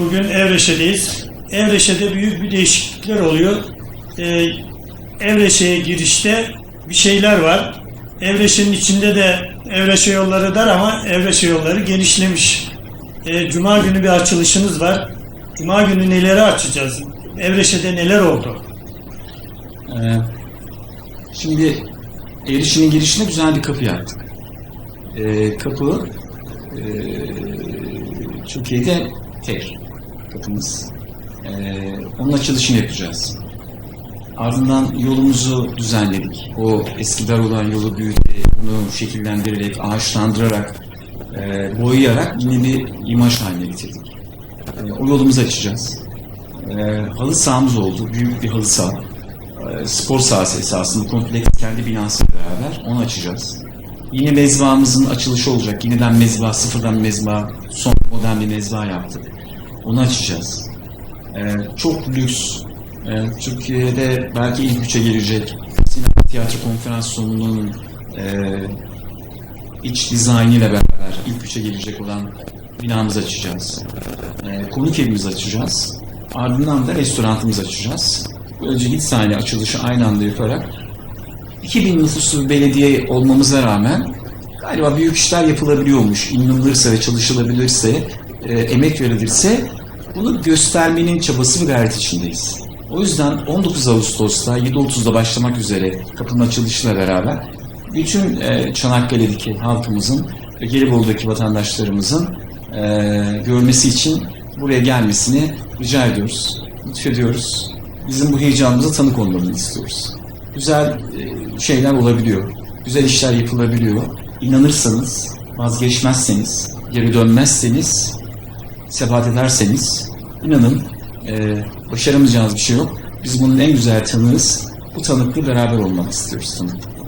bugün Evreşe'deyiz. Evreşe'de büyük bir değişiklikler oluyor. Ee, Evreşe'ye girişte bir şeyler var. Evreşe'nin içinde de Evreşe yolları dar ama Evreşe yolları genişlemiş. Ee, Cuma günü bir açılışınız var. Cuma günü neleri açacağız? Evreşe'de neler oldu? Ee, şimdi erişimin girişine güzel bir kapı yaptık. Ee, kapı e, Türkiye'de tek kapımız. Ee, onun açılışını yapacağız. Ardından yolumuzu düzenledik. O eski dar olan yolu büyüterek, onu şekillendirerek, ağaçlandırarak, e, boyayarak yine bir imaj haline getirdik. E, o yolumuzu açacağız. E, halı sahamız oldu. Büyük bir halı saha. E, spor sahası esasında kompleks kendi binasıyla beraber onu açacağız. Yine mezbahımızın açılışı olacak. Yeniden mezbah, sıfırdan mezbah, son modern bir mezbah yaptık. Onu açacağız. E, çok lüks, e, Türkiye'de belki ilk üçe gelecek sinema tiyatro konferans salonunun e, iç dizaynıyla beraber ilk üçe gelecek olan binamızı açacağız. E, konuk evimizi açacağız. Ardından da restoranımızı açacağız. Böylece ilk sahne açılışı aynı anda yaparak 2000 nüfuslu bir belediye olmamıza rağmen galiba büyük işler yapılabiliyormuş. İnanılırsa ve çalışılabilirse, e, emek verilirse bunu göstermenin çabası ve gayret içindeyiz. O yüzden 19 Ağustos'ta 7.30'da başlamak üzere kapının açılışıyla beraber bütün e, Çanakkale'deki halkımızın ve Gelibolu'daki vatandaşlarımızın e, görmesi için buraya gelmesini rica ediyoruz. Lütfediyoruz. Bizim bu heyecanımıza tanık olmalarını istiyoruz. Güzel e, şeyler olabiliyor. Güzel işler yapılabiliyor. İnanırsanız, vazgeçmezseniz, geri dönmezseniz, sebat ederseniz inanın e, başaramayacağınız bir şey yok. Biz bunun en güzel tanığız. Bu tanıklı beraber olmak istiyoruz tanıklı.